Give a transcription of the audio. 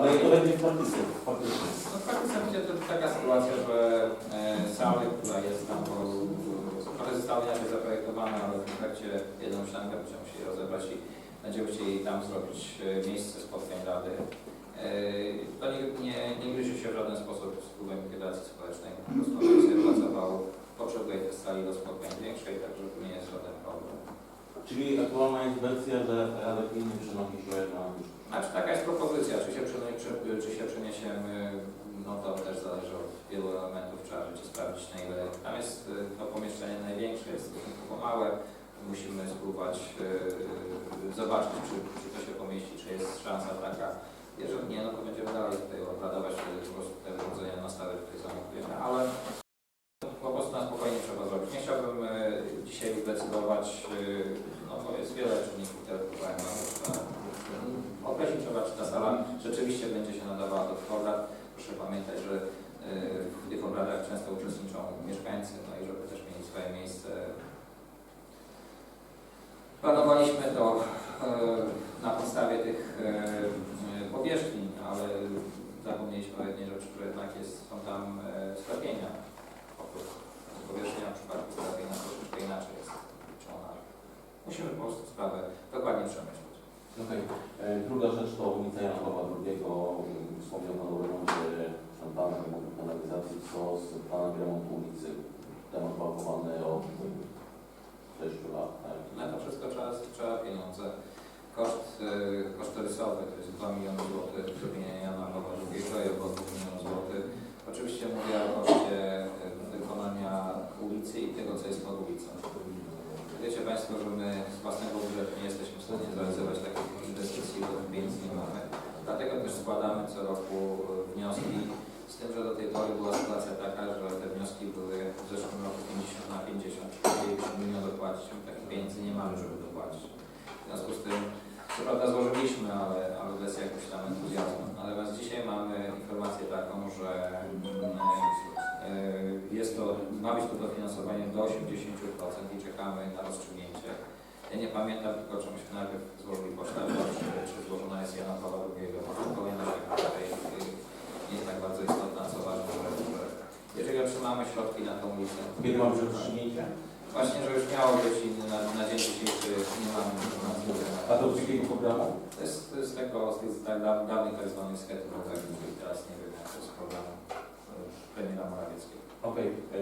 Ale to będzie w praktyce. No w praktyce będzie to taka sytuacja, że e, salę, która jest tam, bo trochę została inaczej zaprojektowana, ale w efekcie jedną ściankę będziemy musieli rozebrać i będziemy chcieli tam zrobić e, miejsce spotkań rady. E, To nie, nie, nie gryzie się w żaden sposób z klubem likwidacji społecznej. Po prostu on sobie pracował, potrzebuje tej sali do spotkań większej, także to nie jest żaden problem. Czyli aktualna jest wersja, że Rada Gminy przenosi się na... Znaczy taka jest propozycja, czy się, przenie, czy, się przeniesiemy, no to też zależy od wielu elementów, trzeba będzie sprawdzić na ile. Tam jest y, to pomieszczenie największe, jest stosunkowo małe, musimy spróbować y, zobaczyć, czy, czy to się pomieści, czy jest szansa taka. Jeżeli nie, no to będziemy dalej tutaj obradować, po prostu te wychodzenia na stałe tutaj zamontujemy, ale po prostu na spokojnie trzeba zrobić. Nie chciałbym y, dzisiaj decydować, no bo jest wiele czynników, które wpływają na trzeba określić trzeba, czy ta sala rzeczywiście będzie się nadawała do tych obrad. Proszę pamiętać, że y, w tych obradach często uczestniczą mieszkańcy, no i żeby też mieli swoje miejsce. Planowaliśmy to y, na podstawie tych y, powierzchni, ale zapomnieliśmy o jednej rzeczy, że jednak jest, są tam y, sklepienia. Powierzchnia w przypadku sklepienia troszeczkę inaczej jest liczona. Musimy po prostu sprawę dokładnie przemyśleć. E, Druga rzecz to ulica Jana Pawła II, mm, Temat blokowany od 6 lat. Tak? Na to wszystko trzeba, trzeba pieniądze. Koszt y, kosztorysowy to jest 2 miliony złotych zrobienia Jana Pawła II i około 2 milionów złotych. Oczywiście mówię o koszcie y, wykonania ulicy i tego, co jest pod ulicą. Wiecie Państwo, że my z własnego budżetu nie jesteśmy w stanie zrealizować takich inwestycji, bo pieniędzy nie mamy. Dlatego też składamy co roku y, wnioski, z tym, że do tej pory była sytuacja taka, że te wnioski były w zeszłym roku 50 na 50, czyli chcielibyśmy milion dopłacić, my takich pieniędzy nie dopłacić. W związku z tym, co prawda złożyliśmy, ale, ale bez jakiegoś tam entuzjazmu. Natomiast dzisiaj mamy informację taką, że y, jest to, ma być to dofinansowanie do 80% i czekamy na rozstrzygnięcie. Ja nie pamiętam tylko, czy myśmy najpierw złożyli pocztę, czy, czy złożona jest Jana Pawła II. Kolejność nie jest tak bardzo istotna, co ważne, że, że jeżeli otrzymamy środki na tą ulicę, Kiedy mam rozstrzygnięcie? Właśnie, że już miało być i na, na dzień dzisiejszy nie mamy informacji. A to z jakiego programu? To jest, to jest tego, z tych tak da- dawnych tak zwanych sketchów, których teraz nie wiem, jak to jest programu y, premiera Morawieckiego. Okej. E,